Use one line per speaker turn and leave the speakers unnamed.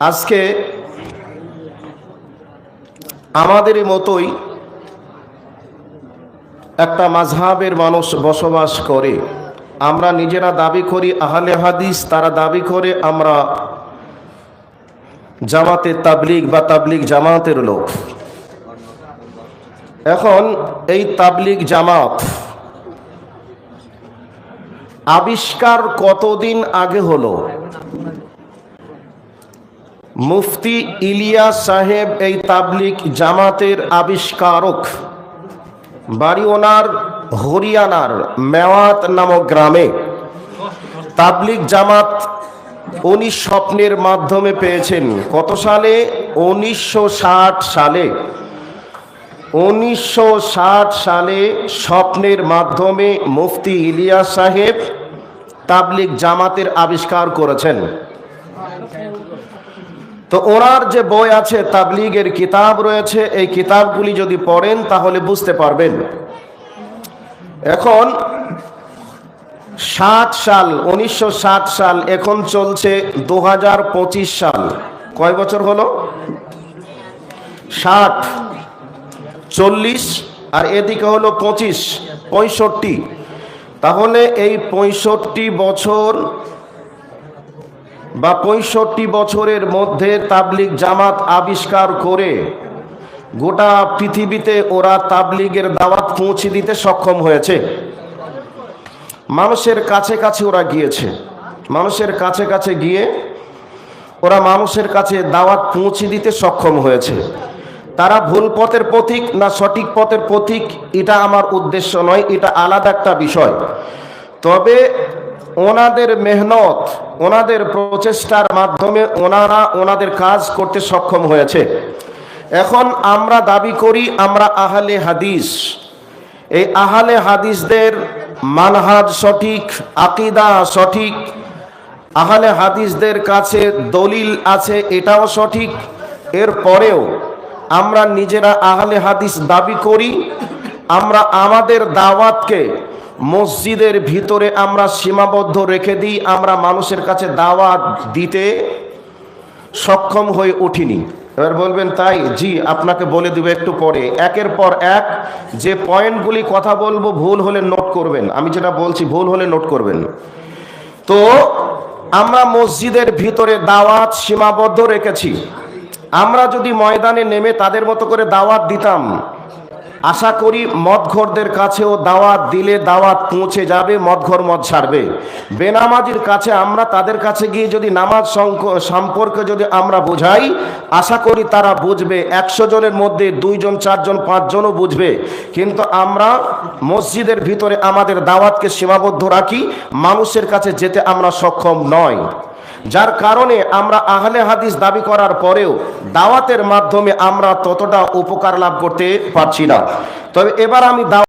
আজকে আমাদের মতোই একটা মাঝহাবের মানুষ বসবাস করে। আমরা নিজেরা দাবি করি, আহলে হাদিস তারা দাবি করে, আমরা জামাতে তাবলিগ বা তাবলিগ জামাতের লোক। এখন এই তাবলিগ জামাত আবিষ্কার কতদিন আগে হলো? মুফতি ইলিয়াস সাহেব এই তাবলিক জামাতের আবিষ্কারক। বাড়ি ওনার হরিয়ানার মেওয়াত নামক গ্রামে তাবলিক জামাত উনি স্বপ্নের মাধ্যমে পেয়েছেন। কত সালে? উনিশশো ষাট সালে। উনিশশো ষাট সালে স্বপ্নের মাধ্যমে মুফতি ইলিয়াস সাহেব তাবলিক জামাতের আবিষ্কার করেছেন। তো ওনার যে বই আছে, তাবলিগের কিতাব রয়েছে, এই কিতাবগুলি যদি পড়েন, তাহলে বুঝতে পারবেন। এখন সাত সাল, উনিশশো সাত সাল, এখন চলছে দু হাজার পঁচিশ সাল। কয় বছর হলো? ষাট, চল্লিশ, আর এদিকে হলো পঁচিশ, পঁয়ষট্টি। তাহলে এই পঁয়ষট্টি বছর বা পঁয়ষট্টি বছরের মধ্যে তাবলিগ জামাত আবিষ্কার করে গোটা পৃথিবীতে ওরা তাবলিগের দাওয়াত পৌঁছে দিতে সক্ষম হয়েছে। মানুষের কাছে কাছে ওরা গিয়েছে। মানুষের কাছে কাছে গিয়ে ওরা মানুষের কাছে দাওয়াত পৌঁছে দিতে সক্ষম হয়েছে। তারা ভুল পথের পথিক না সঠিক পথের পথিক, এটা আমার উদ্দেশ্য নয়, এটা আলাদা একটা বিষয়। তবে ওনাদের মেহনত ওনাদের প্রচেষ্টার মাধ্যমে ওনারা ওনাদের কাজ করতে সক্ষম হয়েছে। এখন আমরা দাবি করি, আমরা আহলে হাদিস। এই আহলে হাদিসদের মানহাজ সঠিক, আকিদা সঠিক, আহলে হাদিসদের কাছে দলিল আছে, এটাও সঠিক। এর পরেও আমরা নিজেরা আহলে হাদিস দাবি করি, আমরা আমাদের দাওয়াতকে মসজিদের ভিতরে আমরা সীমাবদ্ধ রেখে দিই, আমরা মানুষের কাছে দাওয়াত দিতে সক্ষম হয়ে উঠিনি। এবার বলবেন, তাই? জি, আপনাকে বলে দেবো একটু পরে। একের পর এক যে পয়েন্টগুলি কথা বলব, ভুল হলে নোট করবেন। আমি যেটা বলছি, ভুল হলে নোট করবেন। তো, আমরা মসজিদের ভিতরে দাওয়াত সীমাবদ্ধ রেখেছি। আমরা যদি ময়দানে নেমে তাদের মতো করে দাওয়াত দিতাম আশা করি মদঘরদের কাছেও দাওয়াত দিলে দাওয়াত পৌঁছে যাবে, মদঘর মদ ছাড়বে। বেনামাজির কাছে আমরা তাদের কাছে গিয়ে যদি নামাজ সম্পর্কে যদি আমরা বোঝাই, আশা করি তারা বুঝবে, একশো জনের মধ্যে দুইজন, চারজন, পাঁচজনও বুঝবে। কিন্তু আমরা মসজিদের ভিতরে আমাদের দাওয়াতকে সীমাবদ্ধ রাখি, মানুষের কাছে যেতে আমরা সক্ষম নয়। যার কারণে আমরা আহলে হাদিস দাবি করার পরেও দাওয়াতের মাধ্যমে আমরা ততটা উপকার লাভ করতে পারছি না। তবে এবার আমি